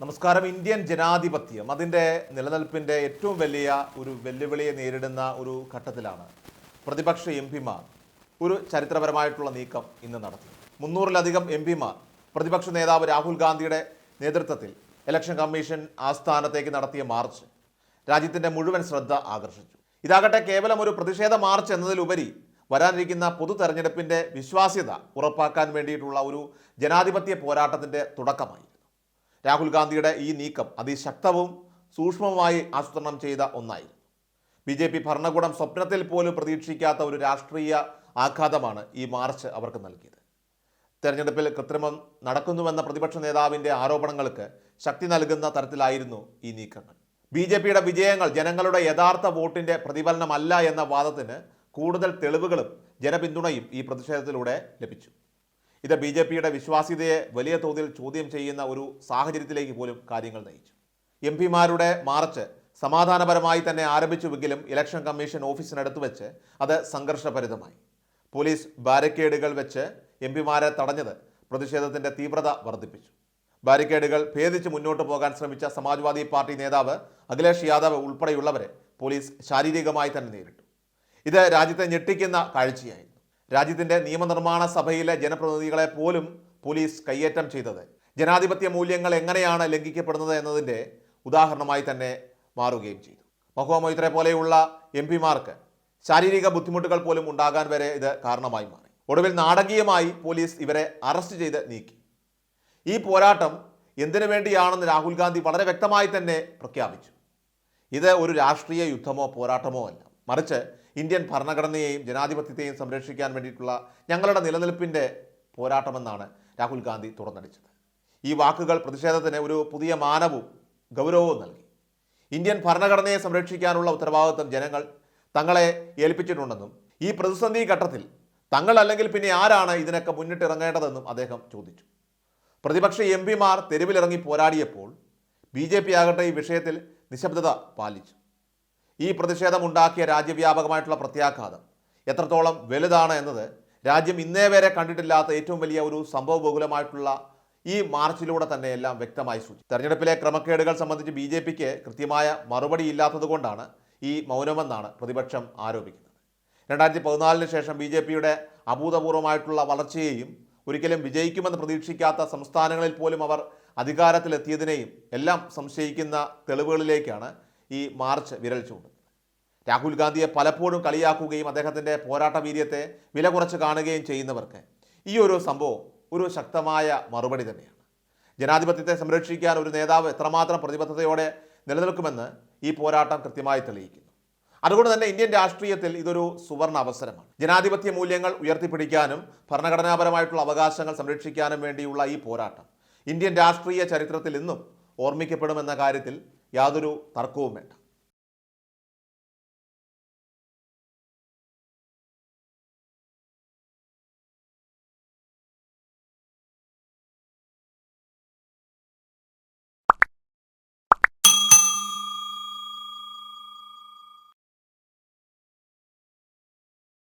നമസ്കാരം. ഇന്ത്യൻ ജനാധിപത്യം അതിന്റെ നിലനിൽപ്പിന്റെ ഏറ്റവും വലിയ ഒരു വെല്ലുവിളിയെ നേരിടുന്ന ഒരു ഘട്ടത്തിലാണ്. പ്രതിപക്ഷ എം പിമാർ ഒരു ചരിത്രപരമായിട്ടുള്ള നീക്കം ഇന്ന് നടത്തി മുന്നൂറിലധികം എം പിമാർ പ്രതിപക്ഷ നേതാവ് രാഹുൽ ഗാന്ധിയുടെ നേതൃത്വത്തിൽ ഇലക്ഷൻ കമ്മീഷൻ ആസ്ഥാനത്തേക്ക് നടത്തിയ മാർച്ച് രാജ്യത്തിന്റെ മുഴുവൻ ശ്രദ്ധ ആകർഷിച്ചു. ഇതാകട്ടെ കേവലം ഒരു പ്രതിഷേധ മാർച്ച് എന്നതിലുപരി വരാനിരിക്കുന്ന പൊതു തെരഞ്ഞെടുപ്പിന്റെ വിശ്വാസ്യത ഉറപ്പാക്കാൻ വേണ്ടിയിട്ടുള്ള ഒരു ജനാധിപത്യ പോരാട്ടത്തിന്റെ തുടക്കമായിരുന്നു രാഹുൽ ഗാന്ധിയുടെ ഈ നീക്കം അതിശക്തവും സൂക്ഷ്മവുമായി ആസൂത്രണം ചെയ്ത ഒന്നായിരുന്നു. ബി ജെ പി ഭരണകൂടം സ്വപ്നത്തിൽ പോലും പ്രതീക്ഷിക്കാത്ത ഒരു രാഷ്ട്രീയ ആഘാതമാണ് ഈ മാർച്ച് അവർക്ക് നൽകിയത്. തെരഞ്ഞെടുപ്പിൽ കൃത്രിമം നടക്കുന്നുവെന്ന പ്രതിപക്ഷ നേതാവിന്റെ ആരോപണങ്ങൾക്ക് ശക്തി നൽകുന്ന തരത്തിലായിരുന്നു ഈ നീക്കങ്ങൾ. ബി ജെ പിയുടെ വിജയങ്ങൾ ജനങ്ങളുടെ യഥാർത്ഥ വോട്ടിന്റെ പ്രതിഫലനമല്ല എന്ന വാദത്തിന് കൂടുതൽ തെളിവുകളും ജനപിന്തുണയും ഈ പ്രതിഷേധത്തിലൂടെ ലഭിച്ചു. ഇത് ബി ജെ പിയുടെ വിശ്വാസ്യതയെ വലിയ തോതിൽ ചോദ്യം ചെയ്യുന്ന ഒരു സാഹചര്യത്തിലേക്ക് പോലും കാര്യങ്ങൾ നയിച്ചു. എം പിമാരുടെ മാർച്ച് സമാധാനപരമായി തന്നെ ആരംഭിച്ചുവെങ്കിലും ഇലക്ഷൻ കമ്മീഷൻ ഓഫീസിനടുത്ത് വെച്ച് അത് സംഘർഷഭരിതമായി. പോലീസ് ബാരിക്കേഡുകൾ വെച്ച് എം പിമാരെ തടഞ്ഞത് പ്രതിഷേധത്തിന്റെ തീവ്രത വർദ്ധിപ്പിച്ചു. ബാരിക്കേഡുകൾ ഭേദിച്ച് മുന്നോട്ട് പോകാൻ ശ്രമിച്ച സമാജ്വാദി പാർട്ടി നേതാവ് അഖിലേഷ് യാദവ് ഉൾപ്പെടെയുള്ളവരെ പോലീസ് ശാരീരികമായി തന്നെ നേരിട്ടു. ഇത് രാജ്യത്തെ ഞെട്ടിക്കുന്ന കാഴ്ചയായിരുന്നു. രാജ്യത്തിന്റെ നിയമനിർമ്മാണ സഭയിലെ ജനപ്രതിനിധികളെ പോലും പോലീസ് കയ്യേറ്റം ചെയ്തത്. ജനാധിപത്യ മൂല്യങ്ങൾ എങ്ങനെയാണ് ലംഘിക്കപ്പെടുന്നത് എന്നതിന്റെ ഉദാഹരണമായി തന്നെ മാറുകയും ചെയ്തു. മഹുവ മൊയ്ത്രെ പോലെയുള്ള എം പിമാർക്ക് ശാരീരിക ബുദ്ധിമുട്ടുകൾ പോലും ഉണ്ടാകാൻ വരെ ഇത് കാരണമായി മാറി. ഒടുവിൽ നാടകീയമായി പോലീസ് ഇവരെ അറസ്റ്റ് ചെയ്ത് നീക്കി. ഈ പോരാട്ടം എന്തിനു വേണ്ടിയാണെന്ന് രാഹുൽ ഗാന്ധി വളരെ വ്യക്തമായി തന്നെ പ്രഖ്യാപിച്ചു. ഇത് ഒരു രാഷ്ട്രീയ യുദ്ധമോ പോരാട്ടമോ അല്ല. മറിച്ച് ഇന്ത്യൻ ഭരണഘടനയെയും ജനാധിപത്യത്തെയും സംരക്ഷിക്കാൻ വേണ്ടിയിട്ടുള്ള ഞങ്ങളുടെ നിലനിൽപ്പിന്റെ പോരാട്ടമെന്നാണ് രാഹുൽ ഗാന്ധി തുറന്നടിച്ചത്. ഈ വാക്കുകൾ പ്രതിഷേധത്തിന് ഒരു പുതിയ മാനവും ഗൗരവവും നൽകി. ഇന്ത്യൻ ഭരണഘടനയെ സംരക്ഷിക്കാനുള്ള ഉത്തരവാദിത്വം ജനങ്ങൾ തങ്ങളെ ഏൽപ്പിച്ചിട്ടുണ്ടെന്നും ഈ പ്രതിസന്ധി ഘട്ടത്തിൽ തങ്ങൾ അല്ലെങ്കിൽ പിന്നെ ആരാണ് ഇതിനൊക്കെ മുന്നിട്ടിറങ്ങേണ്ടതെന്നും അദ്ദേഹം ചോദിച്ചു. പ്രതിപക്ഷ എം പിമാർ തെരുവിലിറങ്ങി പോരാടിയപ്പോൾ ബി ജെ പി ആകട്ടെ ഈ വിഷയത്തിൽ നിശബ്ദത പാലിച്ചു. ഈ പ്രതിഷേധം ഉണ്ടാക്കിയ രാജ്യവ്യാപകമായിട്ടുള്ള പ്രത്യാഘാതം. എത്രത്തോളം വലുതാണ് എന്നത് രാജ്യം ഇന്നേ വരെ കണ്ടിട്ടില്ലാത്ത ഏറ്റവും വലിയ ഒരു സംഭവബഹുലമായിട്ടുള്ള ഈ മാർച്ചിലൂടെ തന്നെ എല്ലാം വ്യക്തമായി സൂചി തെരഞ്ഞെടുപ്പിലെ ക്രമക്കേടുകൾ സംബന്ധിച്ച് ബി ജെ പിക്ക് കൃത്യമായ മറുപടി ഇല്ലാത്തതുകൊണ്ടാണ് ഈ മൗനമെന്നാണ് പ്രതിപക്ഷം ആരോപിക്കുന്നത്. രണ്ടായിരത്തി പതിനാലിന് ശേഷം ബി ജെ പിയുടെ അഭൂതപൂർവമായിട്ടുള്ള വളർച്ചയെയും ഒരിക്കലും വിജയിക്കുമെന്ന് പ്രതീക്ഷിക്കാത്ത സംസ്ഥാനങ്ങളിൽ പോലും അവർ അധികാരത്തിലെത്തിയതിനെയും എല്ലാം സംശയിക്കുന്ന തെളിവുകളിലേക്കാണ് ഈ മാർച്ച് വിരൽ ചൂണ്ടുന്നത് രാഹുൽ ഗാന്ധിയെ പലപ്പോഴും കളിയാക്കുകയും അദ്ദേഹത്തിന്റെ പോരാട്ട വീര്യത്തെ വില കുറച്ച് കാണുകയും ചെയ്യുന്നവർക്ക് ഈ ഒരു സംഭവം ഒരു ശക്തമായ മറുപടി തന്നെയാണ്. ജനാധിപത്യത്തെ സംരക്ഷിക്കാൻ ഒരു നേതാവ് എത്രമാത്രം പ്രതിബദ്ധതയോടെ നിലനിൽക്കുമെന്ന് ഈ പോരാട്ടം കൃത്യമായി തെളിയിക്കുന്നു. അതുകൊണ്ട് തന്നെ ഇന്ത്യൻ രാഷ്ട്രീയത്തിൽ ഇതൊരു സുവർണ അവസരമാണ്. ജനാധിപത്യ മൂല്യങ്ങൾ ഉയർത്തിപ്പിടിക്കാനും ഭരണഘടനാപരമായിട്ടുള്ള അവകാശങ്ങൾ സംരക്ഷിക്കാനും വേണ്ടിയുള്ള ഈ പോരാട്ടം ഇന്ത്യൻ രാഷ്ട്രീയ ചരിത്രത്തിൽ ഇന്നും ഓർമ്മിക്കപ്പെടുമെന്ന കാര്യത്തിൽ യാതൊരു തർക്കവും വേണ്ട.